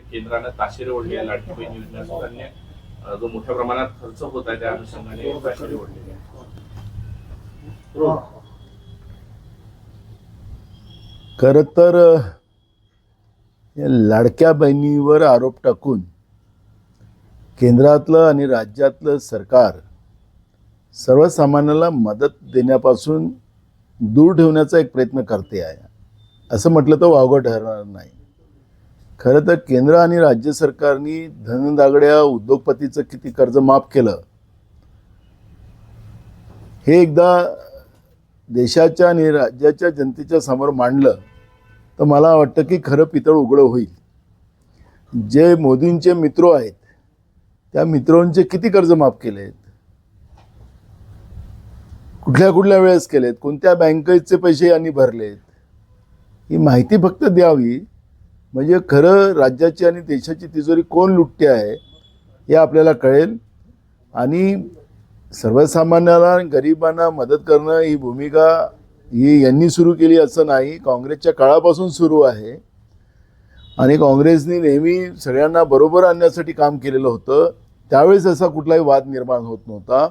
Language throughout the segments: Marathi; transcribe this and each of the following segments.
केंद्रानं ताशेरे ओढले आहे लाडकी बहीण योजनेसह अन्य जो मोठ्या प्रमाणात खर्च होत आहे त्या अनुषंगाने ताशेरे ओढलेले आहे खरं तर या लाडक्या बहिणीवर आरोप टाकून केंद्रातलं आणि राज्यातलं सरकार सर्वसामान्याला मदत देण्यापासून दूर ठेवण्याचा एक प्रयत्न करते आहे. असं म्हटलं तर वावगं ठरणार नाही. खरं तर केंद्र आणि राज्य सरकारनी धनदागड्या उद्योगपतीचं किती कर्ज माफ केलं? हे एकदा देशाच्या आणि राज्याच्या जनतेच्या समोर मांडलं तर मला वाटतं की खरं पितळ उघडं होईल. जे मोदींचे मित्र आहेत त्या मित्रांचे किती कर्ज माफ केले आहेत कुठल्या कुठल्या वेळेस केलेत? कोणत्या बँकेचे पैसे यांनी भरलेत? ही माहिती फक्त द्यावी म्हणजे खरं राज्याची आणि देशाची तिजोरी कोण लुटते आहे हे आपल्याला कळेल. आणि सर्वसामान्याला गरिबांना मदत करणं ही भूमिका ही यांनी सुरू केली असं नाही. काँग्रेसच्या काळापासून सुरू आहे. आणि काँग्रेसने नेहमी सगळ्यांना बरोबर आणण्यासाठी काम केलेलं होतं. त्यावेळेस असा कुठलाही वाद निर्माण होत नव्हता.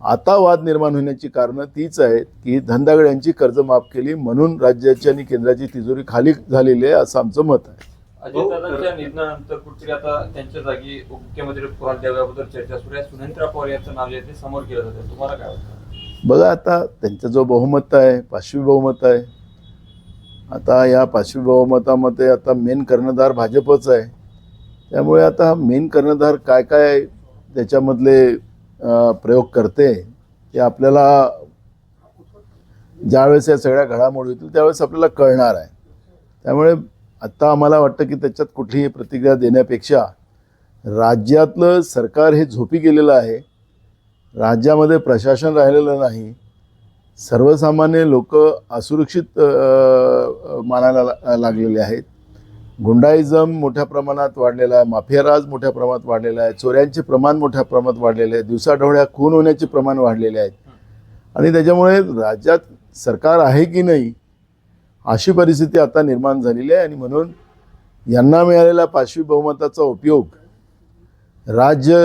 आता वाद निर्माण होण्याची कारणं तीच आहेत की धनदागड्यांची कर्ज माफ केली म्हणून राज्याची आणि केंद्राची तिजोरी खाली झालेली आहे असं आमचं मत आहे. अजितदादांच्या निधनानंतर कुठेतरी आता त्यांच्या जागी मुख्यमंत्री पद द्याव्याबद्दल चर्चा सुरू आहे. सुनेत्रा पवार यांचं नाव जे आहे ते समोर केलं जातं. तुम्हाला काय वाटतं? बघा आता त्यांचं जो बहुमत आहे पाचवी बहुमत आहे आता या पाचवी बहुमतामध्ये आता मेन कर्णधार भाजपच आहे. त्यामुळे आता मेन कर्णधार काय काय त्याच्यामधले प्रयोग करते ते आपल्याला ज्यावेळेस या सगळ्या घडामोडी होतील त्यावेळेस आपल्याला कळणार आहे. त्यामुळे आत्ता आम्हाला वाटतं की त्याच्यात कुठलीही प्रतिक्रिया देण्यापेक्षा राज्यातलं सरकार हे झोपी गेलेलं आहे. राज्यामध्ये प्रशासन राहिलेलं नाही. सर्वसामान्य लोक असुरक्षित मानायला ला- लागलेले आहेत. गुंडाईजम मोठ्या प्रमाणात वाढलेला आहे माफियाराज मोठ्या प्रमाणात वाढलेला आहे चोऱ्यांचे प्रमाण मोठ्या प्रमाणात वाढलेले आहे दिवसाढवळ्या खून होण्याचे प्रमाण वाढलेले आहेत आणि त्याच्यामुळे राज्यात सरकार आहे की नाही अशी परिस्थिती आता निर्माण झालेली आहे. आणि म्हणून यांना मिळालेला पाचवी बहुमताचा उपयोग राज्य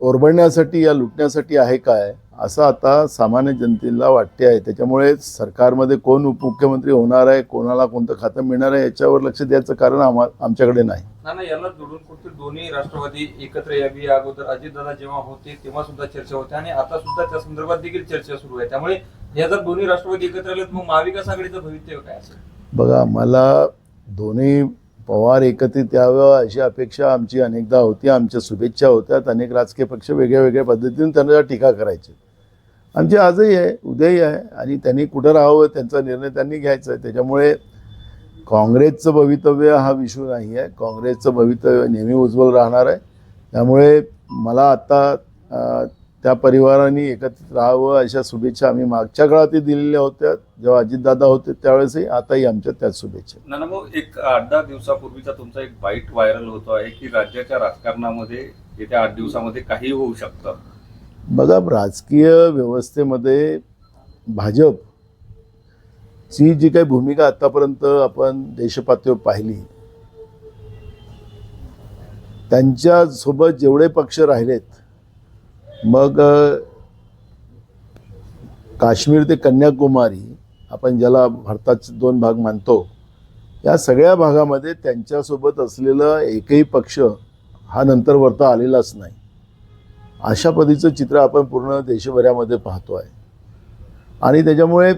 ओरबडण्यासाठी या लुटण्यासाठी आहे काय? असं आता सामान्य जनतेला वाटते आहे. त्याच्यामुळे सरकारमध्ये कोण उपमुख्यमंत्री होणार आहे कोणाला कोणतं खातं मिळणार आहे याच्यावर लक्ष द्यायचं कारण आम्हा आमच्याकडे नाही. याला जोडून कुठे दोन्ही राष्ट्रवादी एकत्र यावी या अगोदर अजितदादा जेव्हा होते तेव्हा सुद्धा चर्चा होते आणि आता सुद्धा त्या संदर्भात देखील चर्चा सुरू आहे. त्यामुळे या जर दोन्ही राष्ट्रवादी एकत्र आले मग महाविकास आघाडीचं भवितव्य काय असेल? बघा मला दोन्ही पवार एकत्रित यावं अशी अपेक्षा आमची अनेकदा होती. आमच्या शुभेच्छा होत्यात अनेक राजकीय पक्ष वेगळ्या वेगळ्या पद्धतीने त्यांना टीका करायची. आमची आजही आहे उद्याही आहे आणि त्यांनी कुठं राहावं त्यांचा निर्णय त्यांनी घ्यायचा आहे. त्याच्यामुळे काँग्रेसचं भवितव्य हा विषय नाही आहे. काँग्रेसचं भवितव्य नेहमी उज्ज्वल राहणार आहे. त्यामुळे मला आत्ता त्या परिवाराने एकत्रित राहावं अशा शुभेच्छा आम्ही मागच्या काळातही दिलेल्या होत्या. जेव्हा अजितदादा होते त्यावेळेसही आताही आमच्या त्याच शुभेच्छा. नाना भाऊ एक आठ दहा दिवसापूर्वीचा तुमचा एक बाईट व्हायरल होतो आहे की राज्याच्या राजकारणामध्ये येत्या आठ दिवसामध्ये काही होऊ शकतं. बघा राजकीय व्यवस्थेमध्ये भाजपची जी काही भूमिका आतापर्यंत आपण देशपातळीवर पाहिली त्यांच्यासोबत जेवढे पक्ष राहिलेत मग काश्मीर ते कन्याकुमारी आपण ज्याला भारताचे दोन भाग मानतो या सगळ्या भागामध्ये त्यांच्यासोबत असलेला एकही पक्ष हा नंतर वरता आलेलाच नाही. अशा पद्धतीचं चित्र आपण पूर्ण देशभरामध्ये पाहतो आहे. आणि त्याच्यामुळे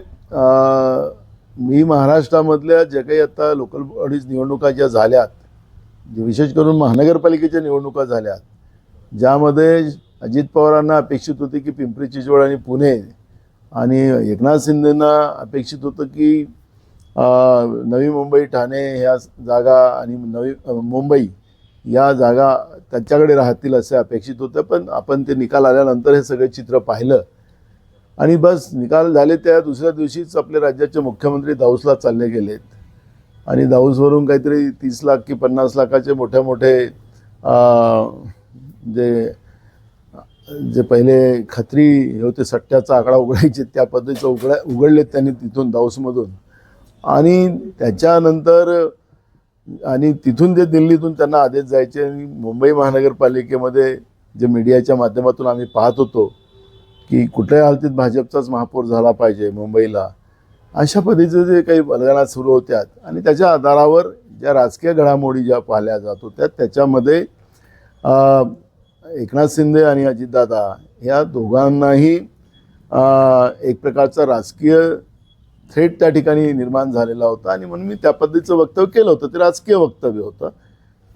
मी महाराष्ट्रामधल्या ज्या काही आता लोकल बॉडीज निवडणुका ज्या झाल्यात जे विशेष करून महानगरपालिकेच्या निवडणुका झाल्यात ज्यामध्ये अजित पवारांना अपेक्षित होते की पिंपरी चिंचवड आणि पुणे आणि एकनाथ शिंदेंना अपेक्षित होतं की नवी मुंबई ठाणे ह्या जागा आणि नवी मुंबई या जागा त्यांच्याकडे राहतील असे अपेक्षित होतं पण आपण ते निकाल आल्यानंतर हे सगळे चित्र पाहिलं. आणि बस निकाल झाले त्या दुसऱ्या दिवशीच आपले राज्याचे मुख्यमंत्री दाऊसला चालले गेलेत. आणि दाऊसवरून काहीतरी तीस लाख की पन्नास लाखाचे मोठे मोठे जे जे पहिले खत्री हे होते सट्ट्याचा आकडा उघडायचे त्या पद्धतीचं उघडा उघडलेत त्यांनी तिथून दाऊसमधून आणि त्याच्यानंतर आणि तिथून जे दिल्लीतून त्यांना आदेश जायचे आणि मुंबई महानगरपालिकेमध्ये जे मीडियाच्या माध्यमातून आम्ही पाहत होतो की कुठल्याही हालतीत भाजपचाच महापौर झाला पाहिजे मुंबईला अशा पद्धतीचे जे काही बलगाना सुरू होत्या आणि त्याच्या आधारावर ज्या राजकीय घडामोडी ज्या पाहिल्या जात होत्या त्याच्यामध्ये एकनाथ शिंदे आणि अजितदादा या दोघांनाही एक प्रकारचा राजकीय थेट त्या ठिकाणी निर्माण झालेला होता आणि म्हणून मी त्या पद्धतीचं वक्तव्य केलं होतं ते राजकीय वक्तव्य होतं.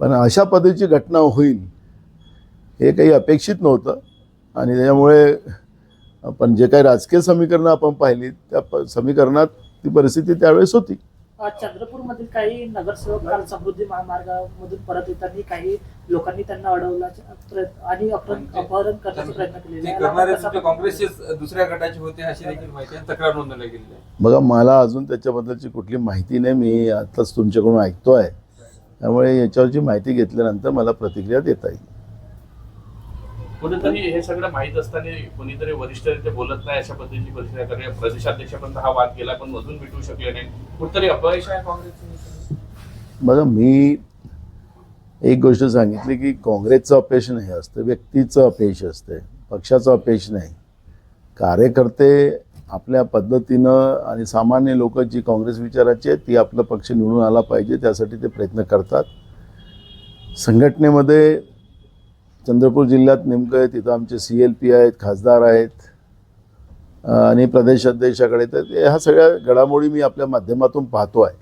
पण अशा पद्धतीची घटना होईल हे काही अपेक्षित नव्हतं आणि त्याच्यामुळे आपण जे काही राजकीय समीकरणं आपण पाहिली त्या प समीकरणात ती परिस्थिती त्यावेळेस होती. आज चंद्रपूरमधील काही नगरसेवक काल समृद्धी महामार्गामधून परत येताना काही लोकांनी त्यांना अडवला आणि अपहरण अपहरण करण्याचा प्रयत्न ते केलेला आहे. करणारे कसा तुमच्या काँग्रेसचे दुसऱ्या गटाचे होते अशी देखील माहिती तक्रार नोंदवली गेली आहे. बघा मला अजून त्याच्याबद्दलची कुठली माहिती नाही. मी आत्ताच तुमच्याकडून ऐकतो आहे त्यामुळे याच्यावरची माहिती घेतल्यानंतर मला प्रतिक्रिया देता येईल. कुठेतरी हे सगळं माहीत असताना कोणीतरी वरिष्ठ ते बोलत नाही अशा पद्धतीची परिस्थिती कारण प्रदेशाध्यक्षापर्यंत हा वाद गेला पण मधून मिटवू शकले नाही. कुठेतरी अपयश आहे काँग्रेसचं? बघा मी एक गोष्ट सांगितली की काँग्रेसचं अपयश नाही असतं व्यक्तीचं अपयश असते पक्षाचं अपयश नाही. कार्यकर्ते आपल्या पद्धतीनं आणि सामान्य लोक जी काँग्रेस विचाराची आहेत ती आपला पक्ष निवडून आला पाहिजे त्यासाठी ते प्रयत्न करतात. संघटनेमध्ये चंद्रपूर जिल्ह्यात नेमकं तिथं आमचे सी एल पी आहेत खासदार आहेत आणि प्रदेश अध्यक्षाकडे. तर ह्या सगळ्या घडामोडी मी आपल्या माध्यमातून पाहतो आहे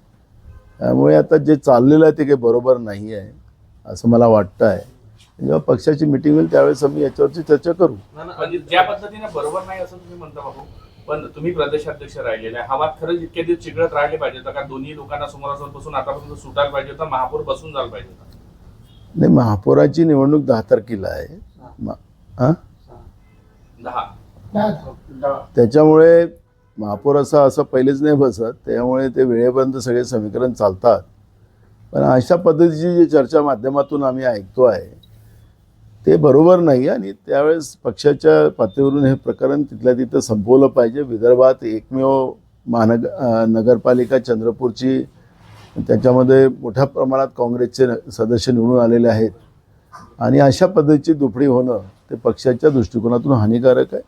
त्यामुळे आता जे चाललेलं आहे ते काही बरोबर नाही आहे असं मला वाटतं आहे जेव्हा पक्षाची मिटिंग होईल त्यावेळेस आम्ही याच्यावरची चर्चा करू. म्हणजे ज्या पद्धतीने बरोबर नाही असं तुम्ही म्हणता बाबू. पण तुम्ही प्रदेशाध्यक्ष राहिलेले आहे. हा वाद खरंच इतके दिवस चिघळत राहिले पाहिजे होता का दोन्ही लोकांना समोरासमोर बसून आतापर्यंत सुटायला पाहिजे होता महापौर बसून जायला पाहिजे होता. नाही महापौराची निवडणूक दहा तारखेला आहे. हां? त्याच्यामुळे महापौर असं असं पहिलेच नाही बसत त्यामुळे ते वेळेपर्यंत सगळे समीकरण चालतात. पण अशा पद्धतीची जी चर्चा माध्यमातून आम्ही ऐकतो आहे ते बरोबर नाही आणि त्यावेळेस पक्षाच्या पातळीवरून हे प्रकरण तिथल्या तिथं संपवलं पाहिजे. विदर्भात एकमेव महानग नगरपालिका चंद्रपूरची त्याच्यामध्ये मोठ्या प्रमाणात काँग्रेसचे सदस्य निवडून आलेले आहेत. आणि अशा पद्धतीची दुपडी होणं ते पक्षाच्या दृष्टिकोनातून हानिकारक आहे.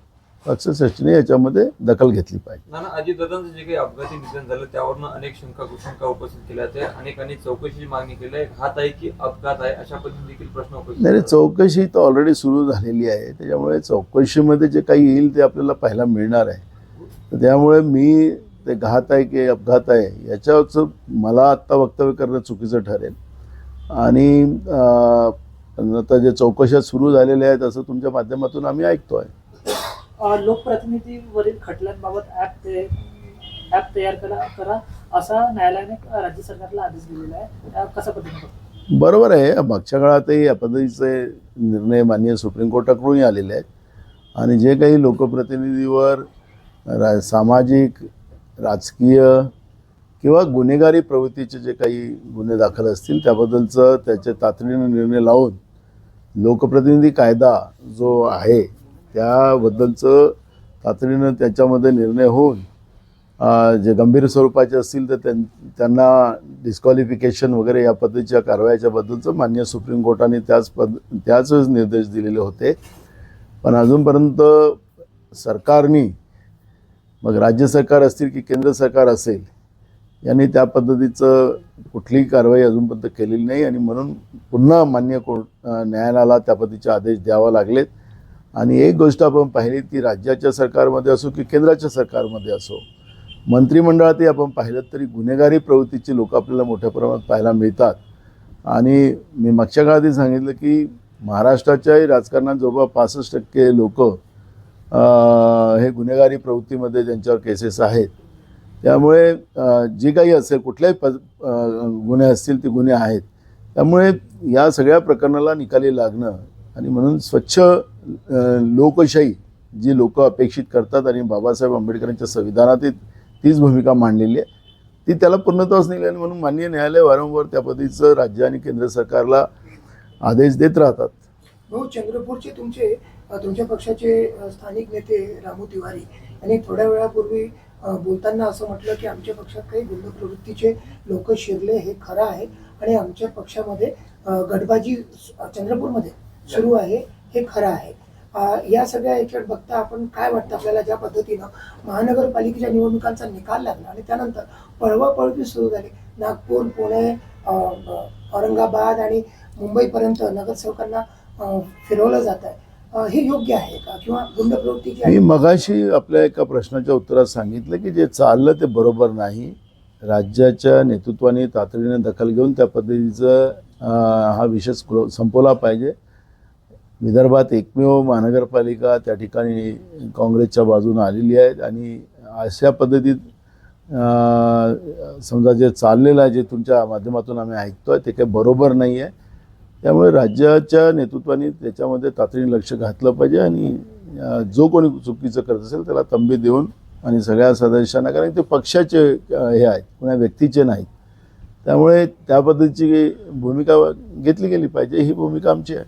पक्षश्रेष्ठीने याच्यामध्ये दखल घेतली पाहिजे. ना ना अजितदादांचं जे काही अपघाती निधन झालं त्यावरनं अनेक शंका कुशंका उपस्थित केल्या त्या अनेकांनी चौकशीची मागणी केली आहे. घात आहे की अपघात आहे अशा पद्धतीने देखील प्रश्न उपस्थित नाही. चौकशी तर ऑलरेडी सुरू झालेली आहे. त्याच्यामुळे चौकशीमध्ये जे काही येईल ते आपल्याला पाहायला मिळणार आहे. तर त्यामुळे मी ते घात आहे की अपघात आहे याच्यावरचं मला आत्ता वक्तव्य करणं चुकीचं ठरेल. आणि आता जे चौकशा सुरू झालेल्या आहेत असं तुमच्या माध्यमातून आम्ही ऐकतो आहे लोकप्रतिनिधीवरील खटल्यांबाबत ऍप ते ऍप तयार करा करा असा न्यायालयाने राज्य सरकारला आदेश दिलेला आहे. कसा पद्धतीने? बरोबर आहे. मागच्या काळातही या पद्धतीचे निर्णय माननीय सुप्रीम कोर्टाकडूनही आलेले आहेत. आणि जे काही लोकप्रतिनिधीवर सामाजिक राजकीय किंवा गुन्हेगारी प्रवृत्तीचे जे काही गुन्हे दाखल असतील त्याबद्दलचं त्याचे तातडीनं निर्णय लावून लोकप्रतिनिधी कायदा जो आहे त्याबद्दलचं तातडीनं त्याच्यामध्ये निर्णय होऊन जे गंभीर स्वरूपाचे असतील तर त्यां त्यांना डिस्क्वालिफिकेशन वगैरे या पद्धतीच्या कारवायाच्याबद्दलचं मान्य सुप्रीम कोर्टाने त्याच पद त्याच निर्देश दिलेले होते. पण अजूनपर्यंत सरकारनी मग राज्य सरकार असतील की केंद्र सरकार असेल यांनी त्या पद्धतीचं कुठलीही कारवाई अजूनपर्यंत केलेली नाही आणि म्हणून पुन्हा मान्य कोर्ट न्यायालयाला त्या पद्धतीचे आदेश द्यावा लागलेत. आणि एक गोष्ट आपण पाहिली ती राज्याच्या सरकारमध्ये असो की केंद्राच्या सरकारमध्ये असो मंत्रिमंडळातही आपण पाहिलं तरी गुन्हेगारी प्रवृत्तीची लोक आपल्याला मोठ्या प्रमाणात पाहायला मिळतात. आणि मी मागच्या काळातही सांगितलं की महाराष्ट्राच्याही राजकारणात जवळपास पासष्ट टक्के लोक हे गुन्हेगारी प्रवृत्तीमध्ये ज्यांच्यावर केसेस आहेत त्यामुळे जे जी काही असेल कुठल्याही प गुन्हे असतील ते गुन्हे आहेत. त्यामुळे या सगळ्या प्रकरणाला निकाली लागणं आणि म्हणून स्वच्छ लोकशाही जी लोक अपेक्षित करतात आणि बाबासाहेब आंबेडकरांच्या संविधानात तीच भूमिका मांडलेली आहे ती त्याला पूर्णत्वास निघाली आणि म्हणून माननीय न्यायालय वारंवार त्या पद्धतीचं राज्य आणि केंद्र सरकारला आदेश देत राहतात. चंद्रपूरचे तुमचे तुमच्या पक्षाचे स्थानिक नेते रामू तिवारी यांनी थोड्या वेळापूर्वी बोलताना असं म्हटलं की आमच्या पक्षात काही गुंड प्रवृत्तीचे लोक शिरले हे खरं आहे आणि आमच्या पक्षामध्ये गटबाजी चंद्रपूरमध्ये सुरू आहे हे खरं आहे. या सगळ्या याच्यात बघता आपण काय वाटतं आपल्याला ज्या पद्धतीनं महानगरपालिकेच्या निवडणुकांचा निकाल लागला आणि त्यानंतर पळवापळवी सुरू झाली. नागपूर पुणे औरंगाबाद आणि मुंबईपर्यंत नगरसेवकांना फिरवलं जात आहे हे योग्य आहे का? किंवा गुंड प्रवृत्ती मी आहे? मगाशी आपल्या एका प्रश्नाच्या उत्तरात सांगितलं की जे चाललं ते बरोबर नाही. राज्याच्या नेतृत्वाने तातडीने दखल घेऊन त्या पद्धतीचं हा विषय संपवला पाहिजे. विदर्भात एकमेव महानगरपालिका त्या ठिकाणी काँग्रेसच्या बाजूने आलेली आहे आणि अशा पद्धतीत समजा जे चाललेलं आहे जे तुमच्या माध्यमातून आम्ही ऐकतोय ते काही बरोबर नाही आहे त्यामुळे राज्याच्या नेतृत्वाने त्याच्यामध्ये तातडीने लक्ष घातलं पाहिजे आणि जो कोणी चुकीचं करत असेल त्याला तंबी देऊन आणि सगळ्या सदस्यांना कारण ते पक्षाचे हे आहेत कुणा व्यक्तीचे नाहीत. त्यामुळे त्या पद्धतीची भूमिका घेतली गेली पाहिजे ही भूमिका आमची आहे.